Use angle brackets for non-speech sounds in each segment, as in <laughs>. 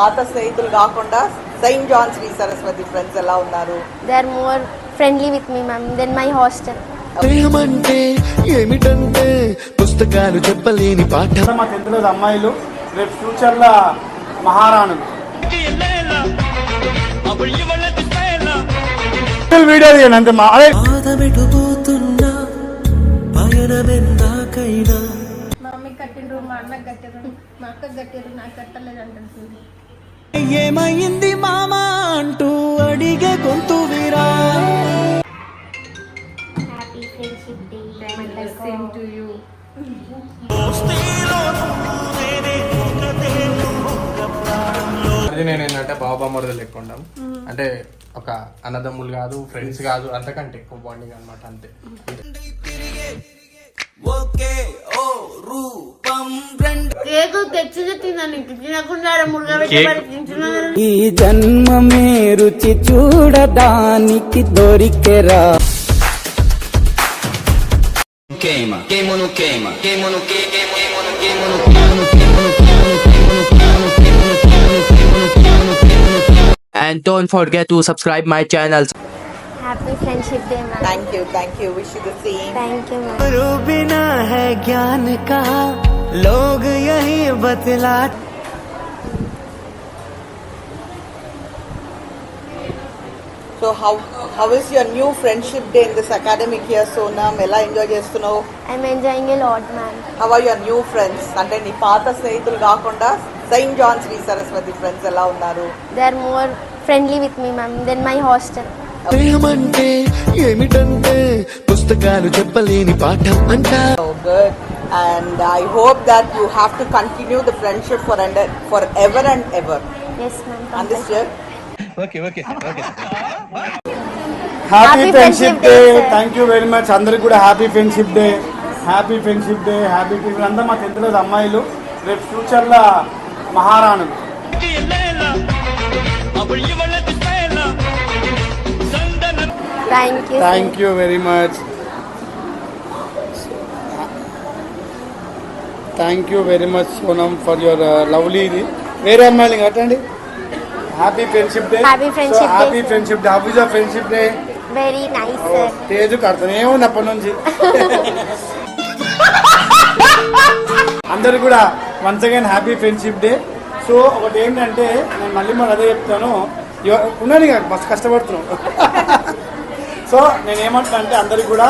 పాత స్నేహితులు కాకుండా saint John Sri Saraswati friends ఎలా ఉన్నారు they are more friendly with me ma'am than my hostel ప్రేమంటే ఏమిటంటే పుస్తకాలు చెప్పలేని పాఠం మా టెన్త్లో అమ్మాయిలు రేపు ఫ్యూచర్లో మహారాణులు వీడియో అంతే మా అదే పాదమెటుపోతున్నా పయనమెందాకైనా మా అమ్మకి కట్టిన రూమ్ మా అన్నకి కట్టిన రూమ్ మా అక్కకి కట్టిన రూమ్ నాకు కట్టలేదు అంటే ఏమైంది మామా అంటూ అడిగే గొంతు వీరా అది నేను బాబా ఎక్కువ అంటే ఒక అన్నదమ్ములు కాదు ఫ్రెండ్స్ కాదు అంతకంటే ఎక్కువ బాండింగ్ అనమాట అంతే ఈ జన్మ మే రుచి చూడడానికి దొరికెరా And don't forget to subscribe my channel. Happy Friendship Day, ma'am. Thank you thank you wish the same Thank you, ma'am. बिना है ज्ञान का लोग यही बतला so how how is your new friendship day in this academic year Sonam ఎలా enjoy చేస్తున్నావు I'm enjoying a lot, ma'am. How are your new friends అంటే నీ పాత స్నేహితులు కాకుండా saint John Shri Saraswati friends ఎలా ఉన్నారు They are more friendly with me, ma'am, than my hostel. ప్రేమంటే ఏమిటంటే పుస్తకాలు చెప్పలేని పాఠం అంట I hope hope you have to continue continue friendship for and for ever and ever Yes, ma'am. Understood? Okay, okay, okay. happy friendship day thank you very much అందరికి కూడా happy friendship day happy friendship day happy friendship అంతా మా tenth రోజు అమ్మాయిలు రేపు ఫ్యూచర్లో మహారాణులు thank you thank you very much thank you very much Sonam for your lovely ఇది వేరే అమ్మాయిని కట్టండి happy friendship day happy friendship day friendship day happy friendship day very nice Teju కడతనే ఉన్నప్పటి నుంచి అందరు కూడా once again happy friendship day so ఒకటి ఏంటంటే నేను మళ్ళీ మళ్ళీ అదే చెప్తాను ఉన్నాను బస్ కష్టపడుతున్నాం <laughs> సో నేను అంటే అందరికి కూడా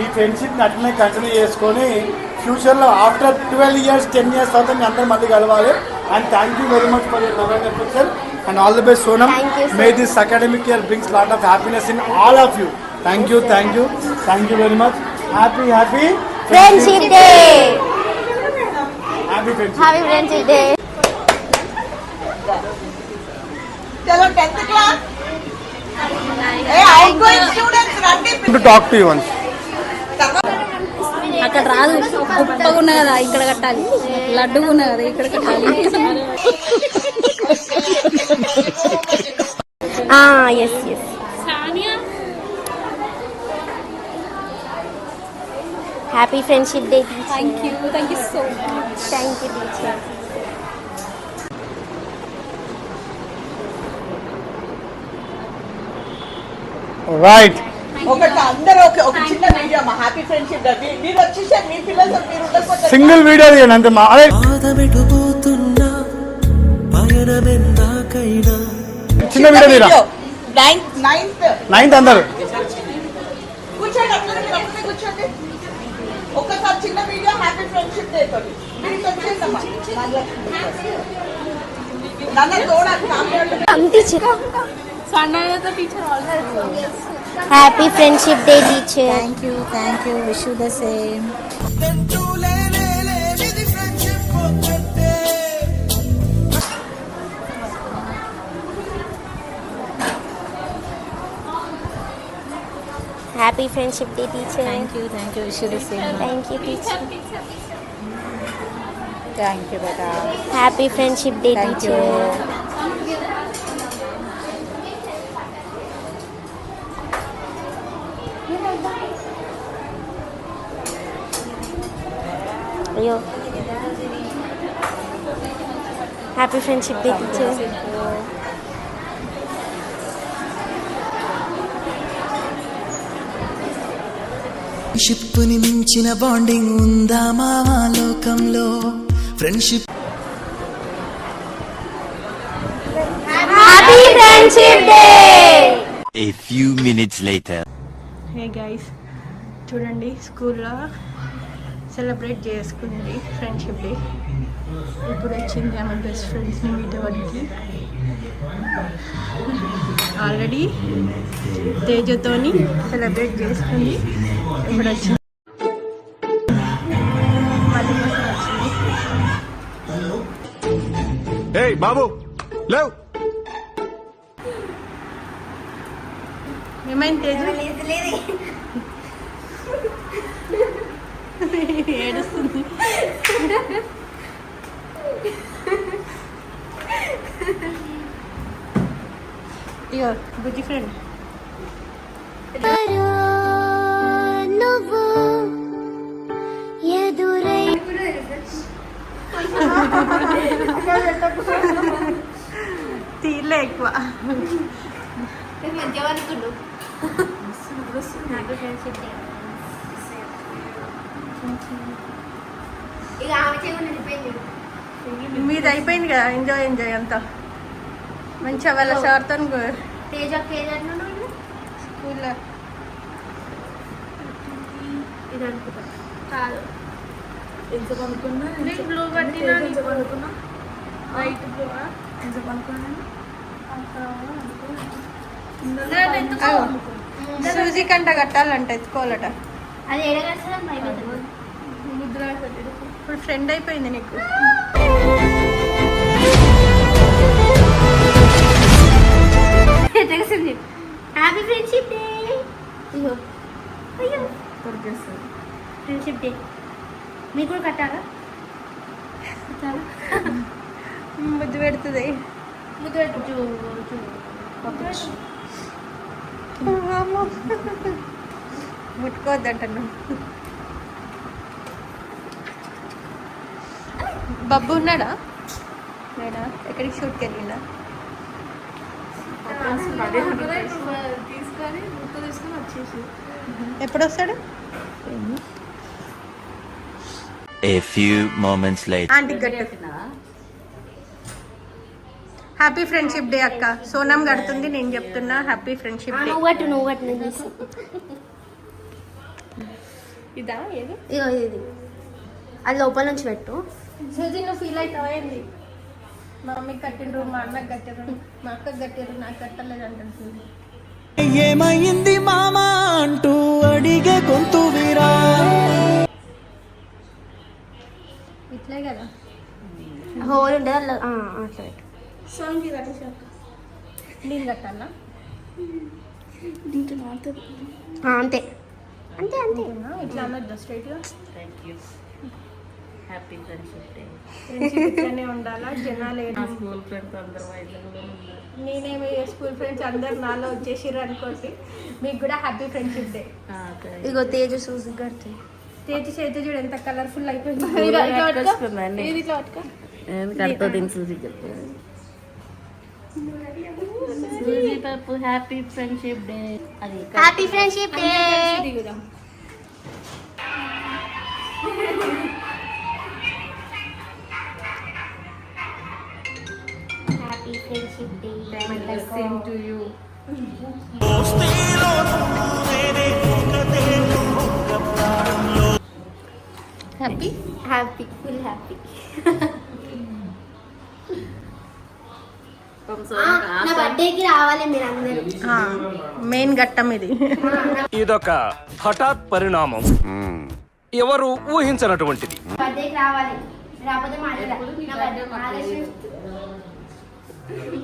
ఈ ఫ్రెండ్షిప్ని అట్లనే కంటిన్యూ చేసుకొని ఫ్యూచర్లో after twelve years ten years తర్వాత మీ అందరూ మళ్ళీ కలవాలి and thank you very much for your honour and all the best Sonam may this academic year brings lot of happiness in all of you thank you thank you thank you very much happy happy friendship day happy friendship happy friendship day చలో 10th class talk to you అక్కడ రాదు ఉప్పగా ఉన్నా కదా ఇక్కడ కట్టాలి లడ్డు ఉన్నా కదా ఇక్కడ కట్టాలి yes yes happy friendship day thank you thank you so much thank you right single video చిన్న వీడియో నైన్త్ అందరు ఒక్కసారి video The teacher always. Happy Friendship Day, teacher. Thank you. Wish you the same. Happy Friendship Day, teacher. Thank you. Wish you the same. Thank you, teacher. Thank you, beta. Happy Friendship Day, teacher. అయ్యో happy friendship day teacher ఫ్రెండ్షిప్ని మించిన bonding ఉందా మా లోకంలో friendship happy friendship day a few minutes later hey guys చూడండి స్కూల్లో celebrate చేసుకుంది friendship day ఇప్పుడు వచ్చింది ఆమె బెస్ట్ ఫ్రెండ్స్ని మీట్ అవ్వడానికి ఆల్రెడీ తేజతోని సెలబ్రేట్ చేసుకుంది ఇప్పుడు వచ్చింది బాబు లేవు ఏమైంది తేజ ఏడుస్తుంది ఇగో బుజ్జి ఫ్రెండ్ తీర్లే ఎక్కువ మంచిగా అనుకుంటు మీది అయిపోయింది కదా ఎంజాయ్ ఎంజాయ్ అంతా మంచిగా వాళ్ళ సార్తో స్కూల్లో ఎంత బ్లూ ఎంత సూజీ కంట కట్టాలంట ఎత్తుకోవాలట అది ఎడగడం ముద్ర ఇప్పుడు ఫ్రెండ్ అయిపోయింది నీకు తెలిసింది హ్యాపీ ఫ్రెండ్షిప్ డే అయ్యో అయ్యో ఫ్రెండ్షిప్ డే మీకు కూడా కట్టారా <laughs> ముద్దు పెడుతుంది ముద్దు పెట్టు <laughs> ముట్టుకోవద్దంటున్నాం బబ్బు ఉన్నాడా నేనా ఎక్కడికి షూట్కి వెళ్ళిందా ఎప్పుడు వస్తాడు హ్యాపీ ఫ్రెండ్షిప్ డే అక్క సోనం కడుతుంది నేను చెప్తున్నా హ్యాపీ ఫ్రెండ్షిప్ డే నువ్వు ఇదా ఏది ఇగో ఇది అది లోపల నుంచి పెట్టు సూజీ నువ్వు ఫీల్ అవుతావా ఏంది మా మమ్మీకి కట్టిండ్రు మా అన్నకి కట్టారు మా అక్కకి కట్టారు నాకు కట్టలేదు అంటాడు సూజీ ఏమైంది మామ అంటూ అడిగే గొంతు వీరా ఇట్లే కదా హోల్ ఉండే అట్లా అట్లా సాంగ్ ఇది అట్లా నేను కట్టాలా దీంట్లో అంతే అంతే అంతే ఇట్లా అన్నది స్ట్రైట్ గా thank you happy friendship day ఇట్లానే ఉండాలా జనాలు ఏంటి స్కూల్ ఫ్రెండ్స్ అందరూ నేనేమి స్కూల్ ఫ్రెండ్స్ అందరు నాలో వచ్చేసిర్రు అనుకోండి మీకు కూడా హ్యాపీ ఫ్రెండ్షిప్ డే ఇగో తేజ సూజ్ గారి తేజ చేతి చూడు ఎంత కలర్ఫుల్ అయిపోయింది ఇది ఇట్లా కడుతుంది Happy Friendship Day. Happy Friendship Day. Happy Friendship Day. Blessing to you. Happy? Happy. Full happy. <laughs> Main ఘట్టం ఇది ఇదొక హఠాత్ పరిణామం ఎవరు ఊహించినటువంటిది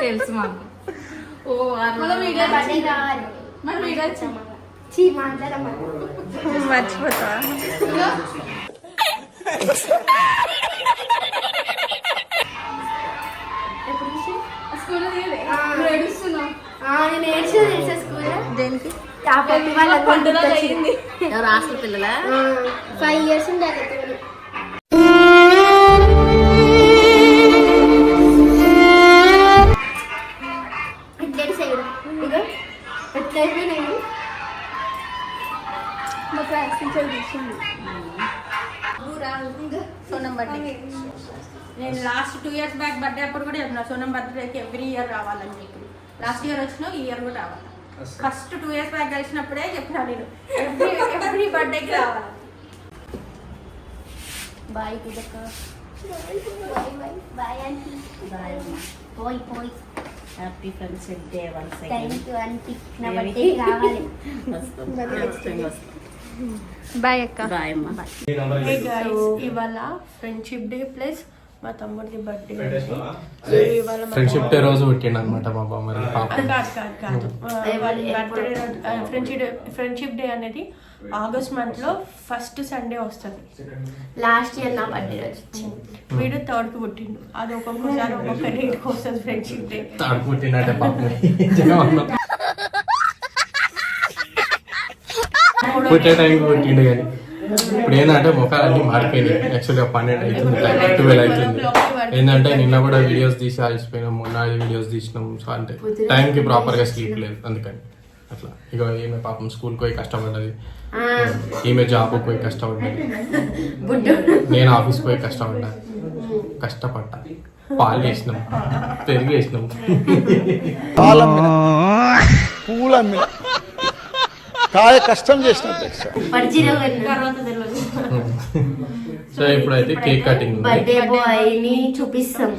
తెలుసు మర్చిపోతా దేనికి టాప్ రాష్ట్ర పిల్లల ఫైవ్ ఇయర్స్ ఉండాలి లాస్ట్ ఇయర్ వచ్చిన ఈ ఇయర్ కూడా రావాలి ఫస్ట్ టూ ఇయర్స్ బ్యాక్ కలిసినప్పుడే చెప్పినా నేను ఎవ్రీ బర్త్డేకి రావాలి బాయ్ కుదక్క పోయి పోయి happy friendship day one second bye అక్క బాయ్ అమ్మ ఇవాళ ఫ్రెండ్షిప్ డే ప్లస్ మా తమ్ముడిది బర్త్డే ఫ్రెండ్షిప్ డే రోజు అనమాట మా కాదు కాదు కాదు బర్త్డే ఫ్రెండ్షిప్ ఫ్రెండ్షిప్ డే అనేది ఆగస్ట్ మంత్ లో ఫస్ట్ సండే వస్తుంది లాస్ట్ ఇయర్ నా బర్త్డే రోజు వీడు థర్డ్ కి పుట్టిండు అది ఒక్కొక్కసారి ఒక్కొక్క డేట్ వస్తుంది ఫ్రెండ్షిప్ డే థర్డ్ పుట్టే టైం పుట్టిండు కానీ ఇప్పుడు ఏంటంటే ముఖాలన్నీ మారిపోయినాయి యాక్చువల్గా పన్నెండు అవుతుంది టైం ట్వెల్వ్ అవుతుంది ఏంటంటే నిన్న కూడా వీడియోస్ తీసి ఆగిపోయినాం మొన్న వీడియోస్ తీసినాం సో అంటే టైంకి ప్రాపర్గా స్లీప్ లేదు అందుకని అట్లా ఇక ఈమె పాపం స్కూల్కి పోయి కష్టపడ్డది ఈమె జాబ్కి పోయి కష్టపడ్డది నేను ఆఫీస్కి పోయి కష్టపడ్డా కష్టపడ్డా పాలు వేసినాం పెరుగు వేసినాం పూల కాయ కష్టం చేసిన సో ఇప్పుడు అయితే కేక్ కటింగ్ బర్త్డే బాయ్ ని చూపిస్తాం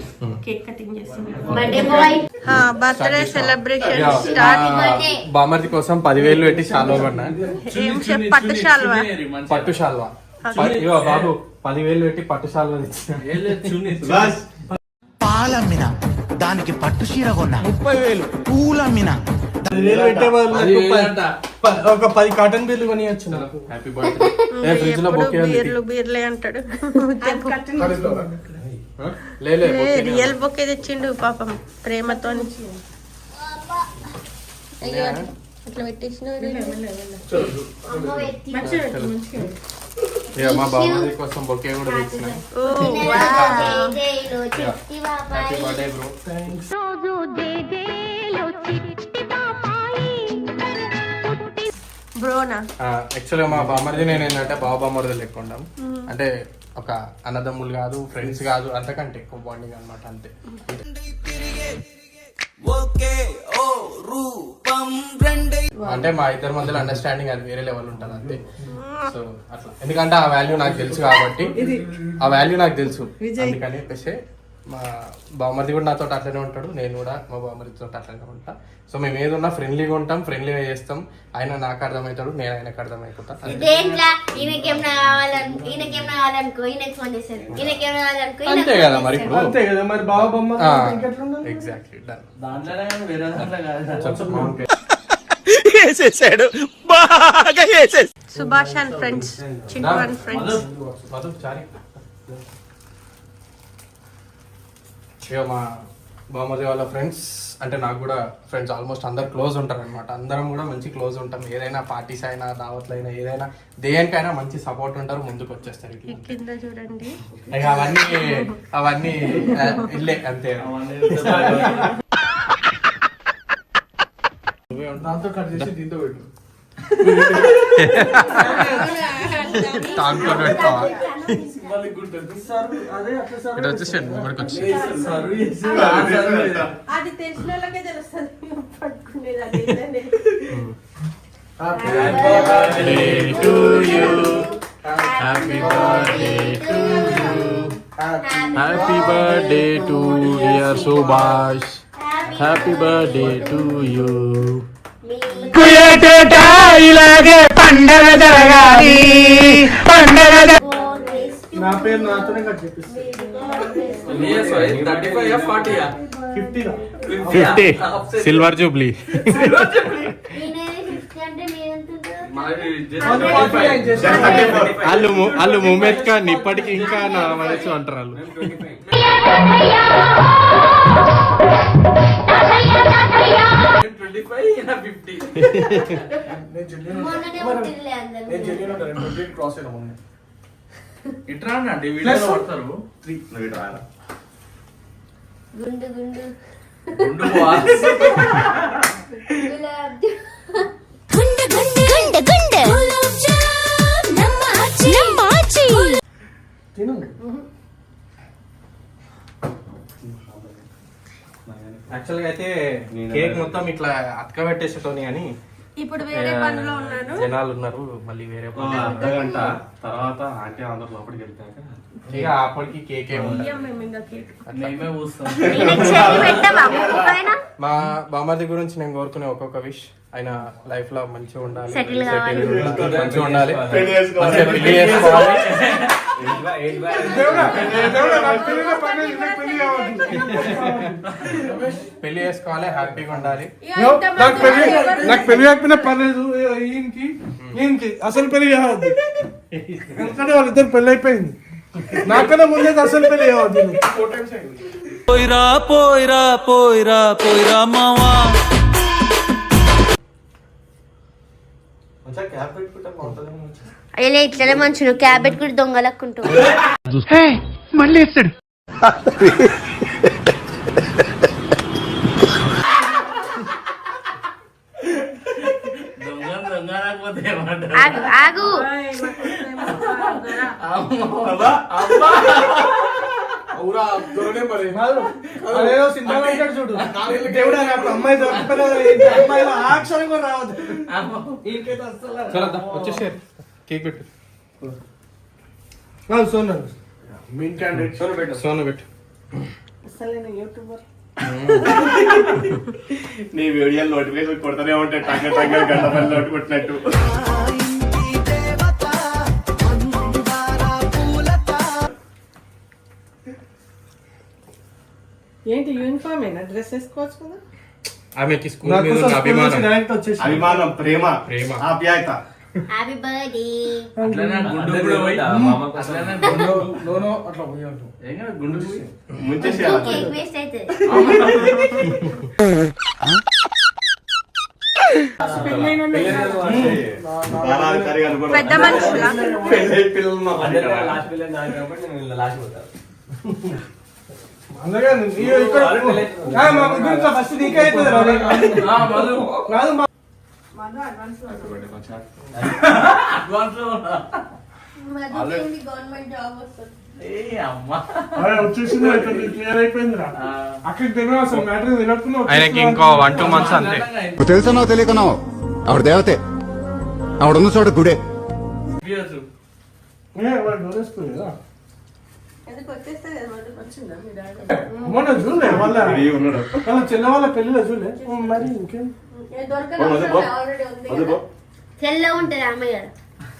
కేక్ కటింగ్ చేస్తాం బర్త్డే బాయ్ హా బర్త్డే సెలబ్రేషన్ స్టార్ట్ బర్త్డే బామర్ది కోసం 10000 పెట్టి శాల్వా కొన్నా ఏం చెప్ పట్టు శాల్వా పట్టు శాల్వా ఇగో బాబు 10000 పెట్టి పట్టు శాల్వా ఇచ్చినా పాలమ్మిన దానికి పట్టు చీర కొన్నా 30000 వేలు పూలమ్మిన ఒక పది కాటన్ బీర్లు కొని బీర్లు బీర్లే అంటాడు రియల్ బొకే తెచ్చిండు పాపం ప్రేమతో మా కోసం కూడా తెచ్చిన యాక్చువల్గా మా బామ్మర్ది నేను ఏంటంటే బాబా బామర్ది లెక్క ఉండం అంటే ఒక అన్నదమ్ములు కాదు ఫ్రెండ్స్ కాదు అంతకంటే ఎక్కువ బాండింగ్ అనమాట అంతే అంటే మా ఇద్దరి మధ్యలో అండర్స్టాండింగ్ అది వేరే లెవెల్ ఉంటుంది అంతే సో అట్లా ఎందుకంటే ఆ వాల్యూ నాకు తెలుసు కాబట్టి ఆ వాల్యూ నాకు తెలుసు అందుకని చెప్పేసి మా బావమరిది కూడా నాతో అట్లనే ఉంటాడు నేను కూడా మా బావమరిదితో అట్లనే ఉంటా సో మేము ఏదన్నా ఫ్రెండ్లీగా ఉంటాం ఫ్రెండ్లీగా చేస్తాం ఆయన నాకు అర్థమవుతాడు నేను ఆయనకు అర్థమైపోతా అంతే కదా మరి ఇప్పుడు అంతే కదా మరి ఎగ్జాక్ట్లీ డన్ వేసేసాడు బాగా వేసేసాడు Subhash and friends and friends ఇక మా బామ్మది వాళ్ళ ఫ్రెండ్స్ అంటే నాకు కూడా ఫ్రెండ్స్ ఆల్మోస్ట్ అందరు క్లోజ్ ఉంటారు అనమాట అందరం కూడా మంచి క్లోజ్ ఉంటాం ఏదైనా పార్టీస్ అయినా అయినా ఏదైనా దేనికైనా మంచి సపోర్ట్ ఉంటారు ముందుకు వచ్చేస్తారు చూడండి అవన్నీ అవన్నీ ఇల్లే అంతే దాంతో కట్ చేసి దీంతో పెట్టు దాంతో పెడతావా ఇక్కడ వచ్చేసాడు ఇక్కడికి వచ్చి అది తెలిసిన వాళ్ళకే తెలుస్తుంది పట్టుకునేది అది ఏంటనేది. Happy birthday to you happy birthday to dear Subhash happy birthday చిక్కుల ఇలాగే పండగ జరగాలి పండగ ఫిఫ్టీ సిల్వర్ జూబ్లీ వాళ్ళు వాళ్ళు మూమెంట్ కానీ ఇప్పటికి ఇంకా నా మనసు అంటారు వాళ్ళు <laughs> ట్వంటీ ఫైవ్ ఈయన ఫిఫ్టీ నేను చెల్లిన ట్వంటీ క్రాస్ అయినా మొన్న ఇట్రా అండి వీడియోలో పడతారు త్రీ నువ్వు ఇట్రా గుండు గుండు గుండు గులాబ్ గుండు గుండు గుండు గుండు తిను యాక్చువల్ గా అయితే కేక్ మొత్తం ఇట్లా అతక పెట్టేసేటోని అని ఇప్పుడు వేరే పనిలో ఉన్నాను జనాలు ఉన్నారు మళ్ళీ వేరే పని అర్ధ తర్వాత ఆంటీ అందరు లోపలికి వెళ్తాక ఇక అప్పటికి కేక్ ఏముంది అట్లా ఏమే చూస్తాం <laughs> మా బామర్ది గురించి నేను కోరుకునే ఒక్కొక్క విష్ ఆయన లైఫ్ లో మంచిగా ఉండాలి మంచిగా ఉండాలి పెళ్లి చేసుకోవాలి పెళ్లి చేసుకోవాలి హ్యాపీగా ఉండాలి నాకు పెళ్లి నాకు పెళ్లి కాకపోయినా పర్లేదు ఈయనకి ఈయనకి అసలు పెళ్లి కావద్దు ఎందుకంటే వాళ్ళిద్దరు పెళ్లి అయిపోయింది నాకన్నా ముందే అసలు పెళ్లి కావద్దు పోయిరా పోయిరా పోయిరా పోయిరా మావా అయ్యలే ఇట్లనే మనుషులు క్యాబ్ పెట్టుకుని దొంగలక్కుంటాం మళ్ళీ ఆగు ఆగు ఊరా దొరనే మరి అదేదో సినిమా అంటాడు చూడు దేవుడు నాకు అమ్మాయి దొరకలేదు అమ్మాయిలో ఆక్షరం కూడా రావద్దు ఇంకైతే అసలు వచ్చేసే కేక్ పెట్టు క్యాండిడేట్ పెట్టు పెట్టు అసలు యూట్యూబర్ నీ వీడియోలు నోటిఫికేషన్ కొడతానే ఉంటాయి టంగ టంగ గంట పని నోటి కొట్టినట్టు ఏంటి యూనిఫామ్ ఏనా డ్రెస్ వేసుకోవచ్చు కదా ఆమెకి స్కూల్ మీద ఉన్న అభిమానం డైరెక్ట్ వచ్చేసి అభిమానం ప్రేమ ప్రేమ ఆప్యాయత హ్యాపీ బర్త్డే గుండు కూడా పోయి గుండు అట్లా పోయి ఏంగా గుండు వేస్ట్ పెద్ద మనుషులా పెళ్ళి పిల్లలు లాస్ట్ పిల్లలు కాబట్టి నేను లాస్ట్ పోతాను ఆయనకి ఇంకో వన్ టూ మంత్స్ అంతే తెలుసనో తెలియకనో ఆవిడ దేవతే ఆవిడ ఉన్న చోట గుడే మొన్న చూడలే వాళ్ళ చిన్న వాళ్ళ పెళ్ళిలో చూడలే మరి ఇంకేం తెల్ల అమ్మయ్య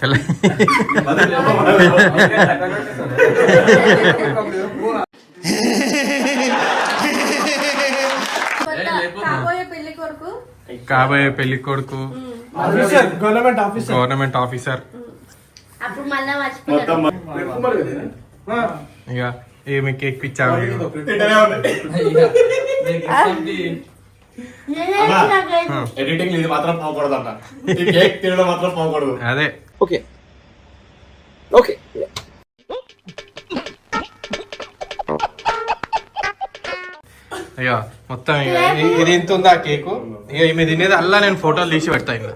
<laughs> కాబోయే పెళ్లి కొడుకు గవర్నమెంట్ ఆఫీసర్ గవర్నమెంట్ ఆఫీసర్ అప్పుడు మళ్ళీ ఇక ఏమి కేక్ పిచ్చాము ఎడిటింగ్ ఇది మాత్రం పోకూడదు అన్న కేక్ తినడం మాత్రం పోకూడదు అదే ఓకే ఓకే అయ్యో మొత్తం ఇది ఎంత ఉందా కేకు ఇక ఈమె తినేది అల్లా నేను ఫోటోలు తీసి పెడతా ఇంకా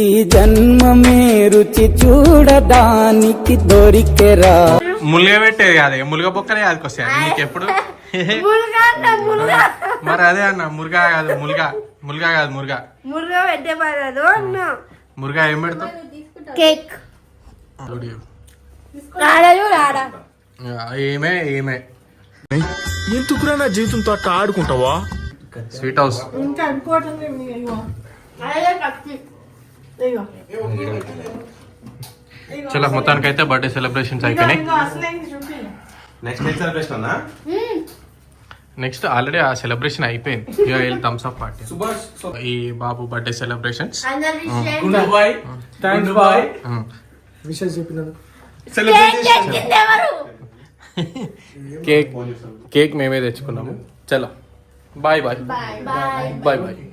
ఈ జన్మ రుచి చూడడానికి దొరికెరా ములుగ పెట్టేది కాదు ములిగ బొక్కలే కాదు కొస్తాయి ఎప్పుడు <laughs> మరి అదే అన్న మురుగా కాదు ములుగా ములిగా కాదు మురుగా మురుగా పెట్టే పడదు మురుగా ఏం పెడతాం కేక్ ఏమే ఏమే ఎందుకురా నా జీవితంతో అట్లా ఆడుకుంటావా స్వీట్ హౌస్ చాలా మొత్తానికి అయితే బర్త్డే సెలబ్రేషన్స్ అయిపోయినాయి నెక్స్ట్ సెలబ్రేషన్ నెక్స్ట్ ఆల్రెడీ ఆ సెలబ్రేషన్ అయిపోయింది థమ్స్ అప్ పార్టీ ఈ బాబు బర్త్డే సెలబ్రేషన్స్ కేక్ మేమే తెచ్చుకున్నాము చలో bye bye bye bye bye